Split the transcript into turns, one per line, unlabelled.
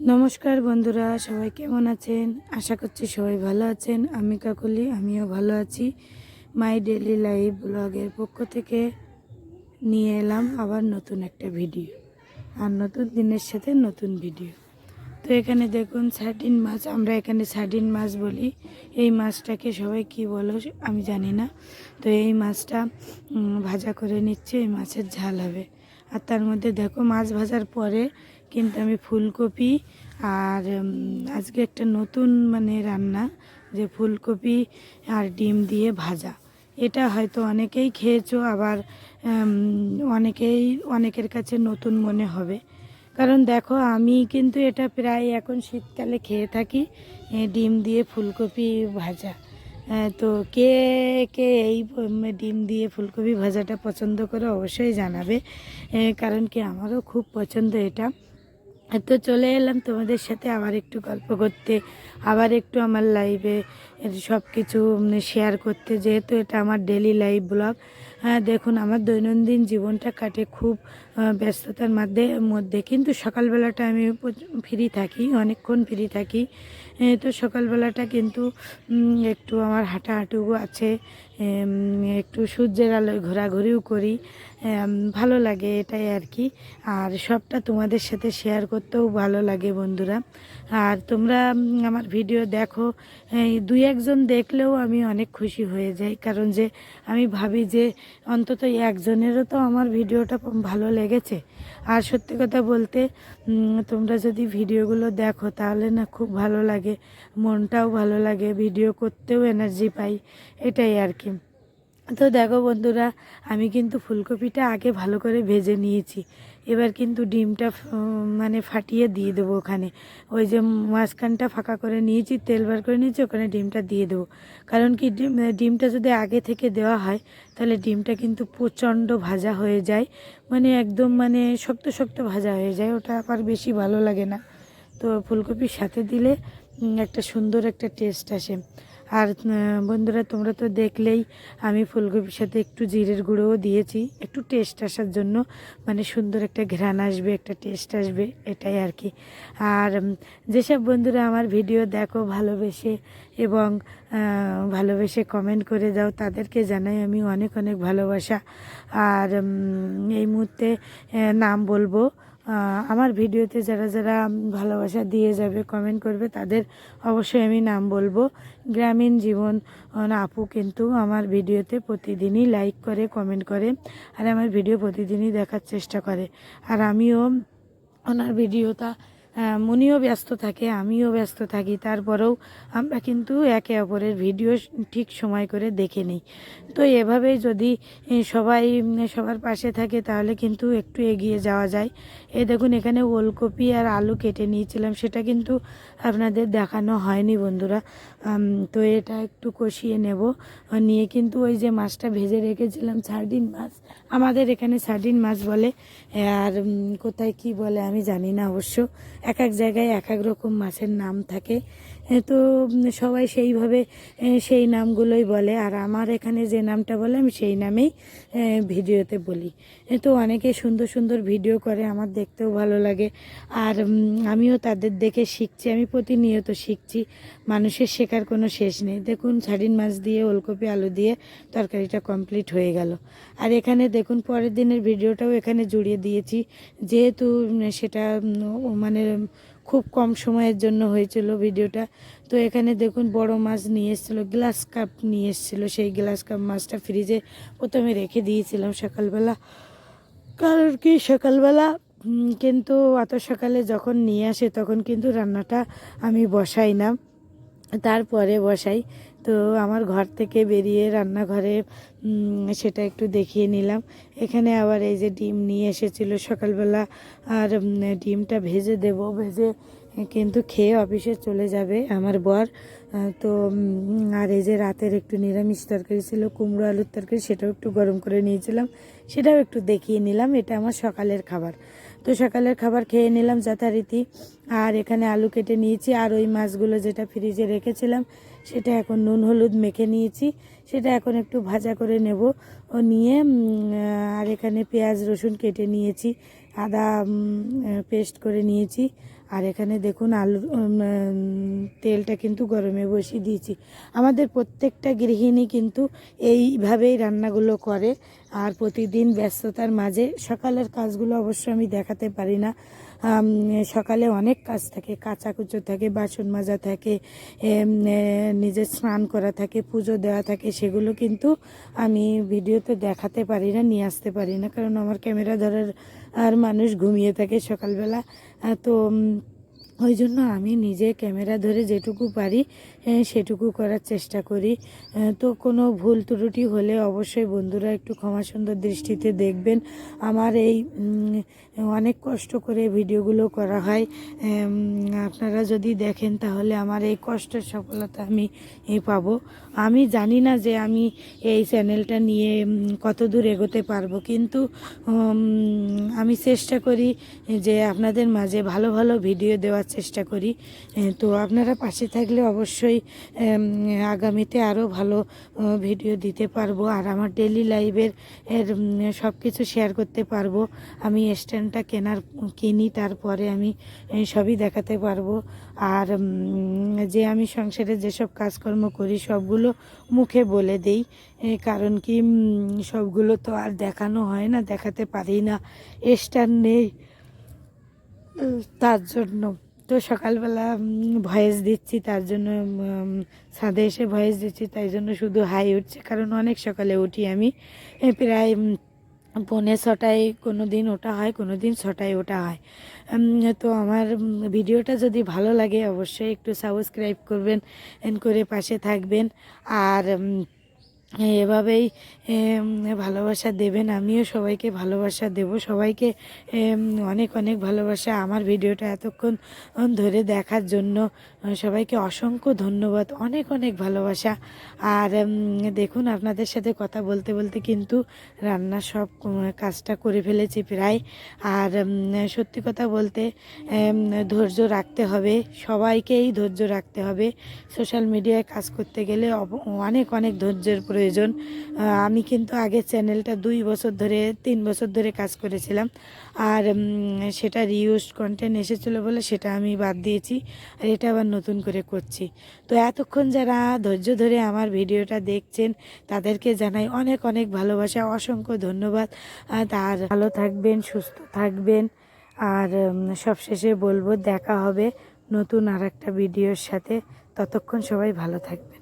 নমস্কার বন্ধুরা, সবাই কেমন আছেন? আশা করছি সবাই ভালো আছেন। আমি কাকলি, আমিও ভালো আছি। মাই ডেলি লাইফ ব্লগের পক্ষ থেকে নিয়ে এলাম আবার নতুন একটা ভিডিও, আর নতুন দিনের সাথে নতুন ভিডিও। তো এখানে দেখুন সার্ডিন মাছ, আমরা এখানে সার্ডিন মাছ বলি। এই মাছটাকে সবাই কি বলো আমি জানি না। তো এই মাছটা ভাজা করে নিচ্ছে, এই মাছের ঝাল হবে। আর তার মধ্যে দেখো, মাছ ভাজার পরে কিন্তু আমি ফুলকপি আর আজকে একটা নতুন মানে রান্না যে ফুলকপি আর ডিম দিয়ে ভাজা। এটা হয়তো অনেকেই খেয়েছো, আবার অনেকেই, অনেকের কাছে নতুন মনে হবে। কারণ দেখো, আমি কিন্তু এটা প্রায় এখন শীতকালে খেয়ে থাকি ডিম দিয়ে ফুলকপি ভাজা। তো কে কে এই ডিম দিয়ে ফুলকপি ভাজাটা পছন্দ করে অবশ্যই জানাবে। কারণ কি আমারও খুব পছন্দ এটা। তো চলে এলাম তোমাদের সাথে আবার একটু গল্প করতে, আবার একটু আমার লাইভে সব কিছু শেয়ার করতে, যেহেতু এটা আমার ডেলি লাইভ ব্লগ হ্যাঁ দেখুন, আমার দৈনন্দিন জীবনটা কাটে খুব ব্যস্ততার মধ্যে মধ্যে। কিন্তু সকালবেলাটা আমি ফ্রি থাকি, অনেকক্ষণ ফ্রি থাকি। তো সকালবেলাটা কিন্তু একটু আমার হাঁটাহাঁটু আছে একটু সূর্যের আলোয় ঘোরাঘুরিও করি ভালো লাগে এটাই আর কি। আর সবটা তোমাদের সাথে শেয়ার করতেও ভালো লাগে বন্ধুরা। আর তোমরা আমার ভিডিও দেখো দুই একজন দেখলেও আমি অনেক খুশি হয়ে যাই। কারণ যে, আমি ভাবি যে, অন্তত একজনেরও তো আমার ভিডিওটা ভালো লেগেছে আর সত্যি কথা বলতে তোমরা যদি ভিডিওগুলো দেখো, তাহলে না খুব ভালো লাগে, মনটাও ভালো লাগে, ভিডিও করতেও এনার্জি পাই, এটাই আর কি। তো দেখো বন্ধুরা, আমি কিন্তু ফুলকপিটা আগে ভালো করে ভেজে নিয়েছি। এবার কিন্তু ডিমটা মানে ফাটিয়ে দিয়ে দেবো ওখানে। ওই যে মাঝখানটা ফাঁকা করে নিয়েছি, তেল বার করে নিয়েছি, ওখানে ডিমটা দিয়ে দেবো। কারণ কি, ডিম ডিমটা যদি আগে থেকে দেওয়া হয়, তাহলে ডিমটা কিন্তু প্রচণ্ড ভাজা হয়ে যায়। মানে একদম মানে শক্ত শক্ত ভাজা হয়ে যায়, ওটা আবার বেশি ভালো লাগে না। তো ফুলকপির সাথে দিলে একটা সুন্দর একটা টেস্ট আসে। আর বন্ধুরা, তোমরা তো দেখলেই আমি ফুলকপির সাথে একটু জিরের গুঁড়োও দিয়েছি। একটু টেস্ট আসার জন্য মানে সুন্দর একটা ঘ্রাণ আসবে, একটা টেস্ট আসবে, এটাই আর কি। আর যেসব বন্ধুরা আমার ভিডিও দেখো, ভালোবেসে এবং ভালোবেসে কমেন্ট করে দাও, তাদেরকে জানাই আমি অনেক অনেক ভালোবাসা। আর এই মুহূর্তে নাম বলব আমার ভিডিওতে যারা যারা ভালোবাসা দিয়ে যাবে কমেন্ট করবে, তাদের অবশ্যই আমি নাম বলব। গ্রামীণ জীবন আপু কিন্তু আমার ভিডিওতে প্রতিদিনই লাইক করে কমেন্ট করে, আর আমার ভিডিও প্রতিদিনই দেখার চেষ্টা করে। আর আমিও ওনার ভিডিওটা উনিও ব্যস্ত থাকে, আমিও ব্যস্ত থাকি। তারপরেও আমরা কিন্তু একে অপরের ভিডিও ঠিক সময় করে দেখে নিই। তো এভাবেই যদি সবাই সবার পাশে থাকে তাহলে কিন্তু একটু এগিয়ে যাওয়া যায়। এই দেখুন, এখানে ওলকপি আর আলু কেটে নিয়েছিলাম, সেটা কিন্তু আপনাদের দেখানো হয়নি বন্ধুরা। তো এটা একটু কষিয়ে নেব। নিয়ে কিন্তু ওই যে মাছটা ভেজে রেখেছিলাম, সার্ডিন মাছ। আমাদের এখানে সার্ডিন মাছ বলে, আর কোথায় কি বলে আমি জানি না অবশ্য। এক এক জায়গায় এক এক রকম মাছের নাম থাকে। তো সবাই সেইভাবে সেই নামগুলোই বলে। আর আমার এখানে যে নামটা বলে, আমি সেই নামেই ভিডিওতে বলি। তো অনেকে সুন্দর সুন্দর ভিডিও করে, আমার দেখতেও ভালো লাগে। আর আমিও তাদের দেখে শিখছি, আমি প্রতিনিয়ত শিখছি। মানুষের শেখার কোনো শেষ নেই। দেখুন সার্ডিন মাছ দিয়ে, ওলকপি, আলু দিয়ে তরকারিটা কমপ্লিট হয়ে গেল। আর এখানে দেখুন, পরের দিনের ভিডিওটাও এখানে জুড়িয়ে দিয়েছি। যেহেতু সেটা মানে খুব কম সময়ের জন্য হয়েছিল ভিডিওটা। তো এখানে দেখুন বড় মাছ নিয়ে এসেছিল, গ্লাস কাপ নিয়ে এসেছিল। সেই গ্লাস কাপ মাছটা ফ্রিজে প্রথমে রেখে দিয়েছিলাম সকালবেলা। কারণ কি? সকালবেলা কিন্তু অত সকালে যখন নিয়ে আসে তখন কিন্তু রান্নাটা আমি বসাই না। তারপরে বসাই। তো আমার ঘর থেকে বেরিয়ে রান্নাঘরে সেটা একটু দেখিয়ে নিলাম। এখানে আবার এই যে ডিম নিয়ে এসেছিল সকালবেলা, আর ডিমটা ভেজে দেব। ভেজে কিন্তু খেয়ে অফিসে চলে যাবে আমার বর। তো আর এই যে রাতের একটু নিরামিষ তরকারি ছিল, কুমড়ো আলুর তরকারি, সেটাও একটু গরম করে নিয়েছিলাম। সেটাও একটু দেখিয়ে নিলাম, এটা আমার সকালের খাবার। তো সকালের খাবার খেয়ে নিলাম যথারীতি। আর এখানে আলু কেটে নিয়েছি, আর ওই মাছগুলো যেটা ফ্রিজে রেখেছিলাম সেটা এখন নুন, হলুদ মেখে নিয়েছি। সেটা এখন একটু ভাজা করে নেব। ও নিয়ে আর এখানে পেঁয়াজ, রসুন কেটে নিয়েছি। আদা পেস্ট করে নিয়েছি। আর এখানে দেখুন আলু তেলটা কিন্তু গরমে বসিয়ে দিয়েছি। আমাদের প্রত্যেকটা গৃহিণী কিন্তু এইভাবেই রান্নাগুলো করে। আর প্রতিদিন ব্যস্ততার মাঝে সকালের কাজগুলো অবশ্য আমি দেখাতে পারি না। সকালে অনেক কাজ থাকে, কাচাকুচো থাকে, বাসন মাজা থাকে নিজের স্নান করা থাকে, পুজো দেওয়া থাকে, সেগুলো কিন্তু আমি ভিডিওতে দেখাতে পারি না, নিয়ে আসতে পারি না, কারণ আমার ক্যামেরা ধরার আর মানুষ ঘুমিয়ে থাকে সকালবেলা। তো ওই জন্য আমি নিজে ক্যামেরা ধরে যেটুকু পারি সেটুকু করার চেষ্টা করি। তো কোনো ভুল ত্রুটি হলে অবশ্যই বন্ধুরা একটু ক্ষমা সুন্দর দৃষ্টিতে দেখবেন। আমার এই অনেক কষ্ট করে ভিডিওগুলো করা হয়। আপনারা যদি দেখেন তাহলে আমার এই কষ্টের সফলতা আমি পাবো। আমি জানি না যে আমি এই চ্যানেলটা নিয়ে কত দূর এগোতে পারব, কিন্তু আমি চেষ্টা করি যে আপনাদের মাঝে ভালো ভালো ভিডিও দেওয়ার চেষ্টা করি। তো আপনারা পাশে থাকলে অবশ্যই আগামীতে আরও ভালো ভিডিও দিতে পারব। আর আমার ডেলি লাইফের এর সব কিছু শেয়ার করতে পারব। আমি স্ট্যান্ডটা কেনার, কিনি, তারপরে আমি সবই দেখাতে পারব। আর যে আমি সংসারে যেসব কাজকর্ম করি, সবগুলো মুখে বলে দেই। কারণ কি সবগুলো তো আর দেখানো হয় না, দেখাতে পারি না। স্ট্যান্ড নেই, তার জন্য। তো সকালবেলা ভয়েস দিচ্ছি, তার জন্য ছাদে এসে ভয়েস দিচ্ছি, তাই জন্য শুধু হাই উঠছে, কারণ অনেক সকালে উঠি আমি। প্রায় পৌনে ছটায় কোনো দিন ওটা হয় কোনো দিন ছটায় ওটা হয়। তো আমার ভিডিওটা যদি ভালো লাগে, অবশ্যই একটু সাবস্ক্রাইব করবেন করে পাশে থাকবেন। আর এভাবেই ভালোবাসা দেবেন। আমিও সবাইকে ভালোবাসা দেব। সবাইকে অনেক অনেক ভালোবাসা আমার ভিডিওটা এতক্ষণ ধরে দেখার জন্য। সবাইকে অসংখ্য ধন্যবাদ। অনেক অনেক ভালোবাসা। আর দেখুন, আপনাদের সাথে কথা বলতে বলতে কিন্তু রান্নার সব কাজটা করে ফেলেছি প্রায়। আর সত্যি কথা বলতে ধৈর্য রাখতে হবে। সবাইকেই ধৈর্য রাখতে হবে। সোশ্যাল মিডিয়ায় কাজ করতে গেলে অনেক অনেক ধৈর্যের প্রয়োজন। আমি কিন্তু আগে চ্যানেলটা দুই বছর ধরে, তিন বছর ধরে কাজ করেছিলাম। আর সেটা রিউজ কন্টেন্ট এসেছিল বলে সেটা আমি বাদ দিয়েছি আর এটা আবার নতুন করে করছি। তো এতক্ষণ যারা ধৈর্য ধরে আমার ভিডিওটা দেখছেন, তাদেরকে জানাই অনেক অনেক ভালোবাসা, অসংখ্য ধন্যবাদ। তার ভালো থাকবেন, সুস্থ থাকবেন। আর সবশেষে বলব দেখা হবে নতুন আর একটা ভিডিওর সাথে। ততক্ষণ সবাই ভালো থাকবে